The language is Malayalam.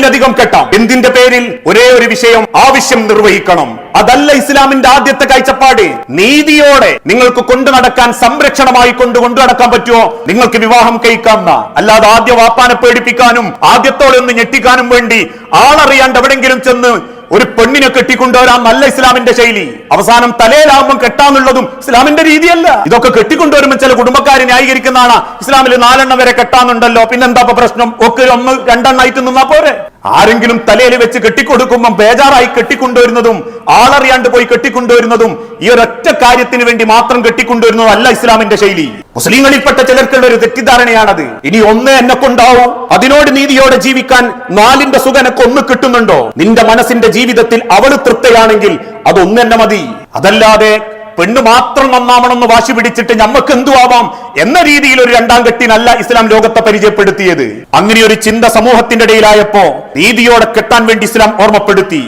ഒന്നിലധികം കെട്ടാം. എന്തിന്റെ പേരിൽ? ഒരേ ഒരു വിഷയം ആവശ്യം നിർവഹിക്കണം. അതല്ല ഇസ്ലാമിന്റെ ആദ്യത്തെ കാഴ്ചപ്പാട്. നീതിയോടെ നിങ്ങൾക്ക് കൊണ്ടു നടക്കാൻ സംരക്ഷണമായി കൊണ്ട് കൊണ്ടു നടക്കാൻ പറ്റുമോ? നിങ്ങൾക്ക് വിവാഹം കഴിക്കാം. അല്ലാതെ ആദ്യ വാപ്പാനെ പേടിപ്പിക്കാനും ആദ്യത്തോടെ ഒന്ന് ഞെട്ടിക്കാനും വേണ്ടി ആളറിയാണ്ട് എവിടെങ്കിലും ചെന്ന് ഒരു പെണ്ണിനെ കെട്ടിക്കൊണ്ടുവരാൻ നല്ല ഇസ്ലാമിന്റെ ശൈലി. അവസാനം തലയിലാകുമ്പോൾ കെട്ടാന്നുള്ളതും ഇസ്ലാമിന്റെ രീതിയല്ല. ഇതൊക്കെ കെട്ടിക്കൊണ്ടുവരുമ്പോൾ ചില കുടുംബക്കാരെ ന്യായീകരിക്കുന്നതാണ്. ഇസ്ലാമിൽ നാലെണ്ണം വരെ കെട്ടാന്നുണ്ടല്ലോ പിന്നെന്താ പ്രശ്നം? ഒക്കെ ഒന്ന് രണ്ടെണ്ണായിട്ട് നിന്നാ പോരെ? ആരെങ്കിലും തലയിൽ വെച്ച് കെട്ടിക്കൊടുക്കുമ്പോൾ ബേജാറായി കെട്ടിക്കൊണ്ടുവരുന്നതും ആളറിയാണ്ട് പോയി കെട്ടിക്കൊണ്ടുവരുന്നതും ഈ ഒരൊറ്റ കാര്യത്തിന് വേണ്ടി മാത്രം കെട്ടിക്കൊണ്ടുവരുന്നതും അല്ല ഇസ്ലാമിന്റെ ശൈലി. മുസ്ലിങ്ങളിൽപ്പെട്ട ചിലർക്കുള്ള ഒരു തെറ്റിദ്ധാരണയാണത്. ഇനി ഒന്ന് എന്നെ കൊണ്ടാവും. അതിനോട് നീതിയോടെ ജീവിക്കാൻ നാലിന്റെ സുഖനൊക്കെ ഒന്ന് കിട്ടുന്നുണ്ടോ? നിന്റെ മനസ്സിന്റെ ജീവിതത്തിൽ അവൾ തൃപ്തയാണെങ്കിൽ അത് തന്നെ മതി. അതല്ലാതെ പെണ്ണ് മാത്രം നന്നാവണമെന്ന് വാശി പിടിച്ചിട്ട് ഞമ്മക്ക് എന്തു ആവാം എന്ന രീതിയിൽ ഒരു രണ്ടാം കെട്ടിനല്ല ഇസ്ലാം ലോകത്തെ പരിചയപ്പെടുത്തിയത്. അങ്ങനെ ഒരു ചിന്ത സമൂഹത്തിന്റെ ഇടയിലായപ്പോ നീതിയോടെ കെട്ടാൻ വേണ്ടി ഇസ്ലാം ഓർമ്മപ്പെടുത്തി.